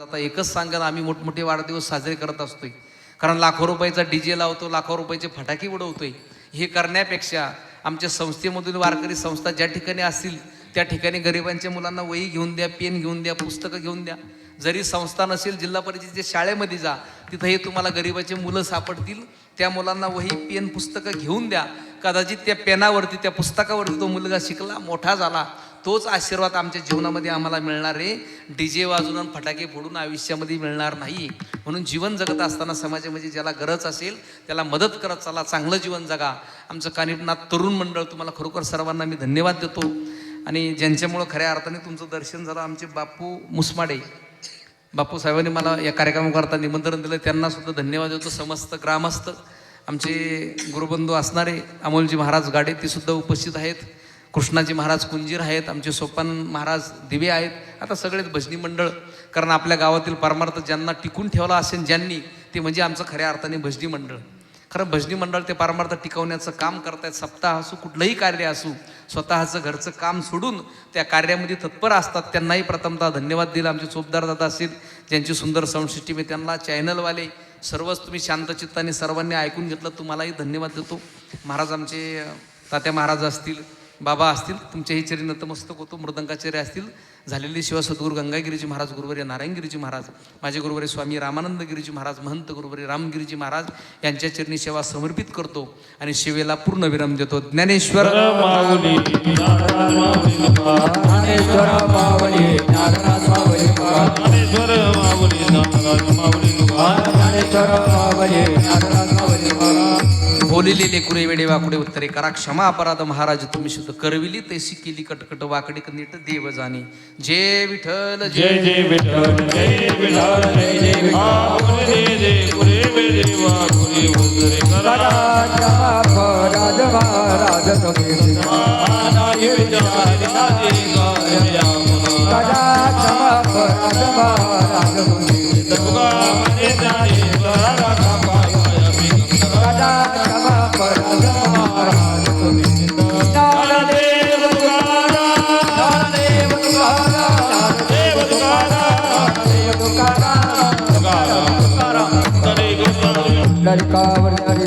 आता एकच सांगा आम्ही मोठमोठे वाढदिवस साजरे करत असतोय. कारण लाखो रुपयाचा डी जे लावतो लाखो रुपयाचे फटाके उडवतोय. हे करण्यापेक्षा आमच्या संस्थेमधून वारकरी संस्था ज्या ठिकाणी असतील त्या ठिकाणी गरिबांच्या मुलांना वही घेऊन द्या पेन घेऊन द्या पुस्तकं घेऊन द्या. जरी संस्था नसेल जिल्हा परिषदेच्या शाळेमध्ये जा तिथंही तुम्हाला गरिबाचे मुलं सापडतील. त्या मुलांना वही पेन पुस्तकं घेऊन द्या. कदाचित त्या पेनावरती त्या पुस्तकावरती तो मुलगा शिकला मोठा झाला तोच आशीर्वाद आमच्या जीवनामध्ये आम्हाला मिळणार आहे. डी जे वाजून आणि फटाके फोडून आयुष्यामध्ये मिळणार नाही. म्हणून जीवन जगत असताना समाजामध्ये ज्याला गरज असेल त्याला मदत करत चला चांगलं जीवन जगा. आमचं कानिपनाथ तरुण मंडळ तुम्हाला खरोखर सर्वांना मी धन्यवाद देतो. आणि ज्यांच्यामुळं खऱ्या अर्थाने तुमचं दर्शन झालं आमचे बापू मुसमाडे. बापू साहेबांनी मला या कार्यक्रमाकरता निमंत्रण दिलं त्यांना सुद्धा धन्यवाद देतो. समस्त ग्रामस्थ आमचे गुरुबंधू असणारे अमोलजी महाराज गाडे ते सुद्धा उपस्थित आहेत. कृष्णाजी महाराज कुंजीर आहेत आमचे सोपन महाराज दिवे आहेत. आता सगळेच भजनी मंडळ कारण आपल्या गावातील परमार्थ ज्यांना टिकून ठेवला असेल ज्यांनी ते म्हणजे आमचं खऱ्या अर्थाने भजनी मंडळ. खरं भजनी मंडळ ते पारमार्थ टिकवण्याचं काम करतायत सप्ताह असू कुठलंही कार्य असू स्वतःचं घरचं काम सोडून त्या कार्यामध्ये तत्पर असतात त्यांनाही प्रथमतः धन्यवाद दिला आमचे चोपदार दादा असतील ज्यांची सुंदर साऊंड सिस्टीम आहे त्यांना चॅनलवाले सर्वच तुम्ही शांतचित्ताने सर्वांनी ऐकून घेतलं तुम्हालाही धन्यवाद देतो. महाराज आमचे तात्या महाराज असतील बाबा असतील तुमच्याही चरी नतमस्तक होतो मृदंगाचार्य असतील झालेले शिवा सद्गुरू गंगागिरीजी महाराज गुरुवारी नारायणगिरीजी महाराज माझे गुरुवारी स्वामी रामानंद गिरीजी महाराज महंत गुरुवारी रामगिरीजी महाराज यांच्या चरणी सेवा समर्पित करतो आणि शिवेला पूर्ण विराम देतो ज्ञानेश्वर माऊली बोलिले लेकुरे वेडे वाकुडे उत्तरे करा. क्षमा अपराध महाराज तुम्ही शुद्ध करविली तैसी केली कटकट वाकडी नीट देव जाणे जय विठ्ठल जय जय विठ्ठल जय विठ्ठल जय जय करा महाराज કાવડ હરિ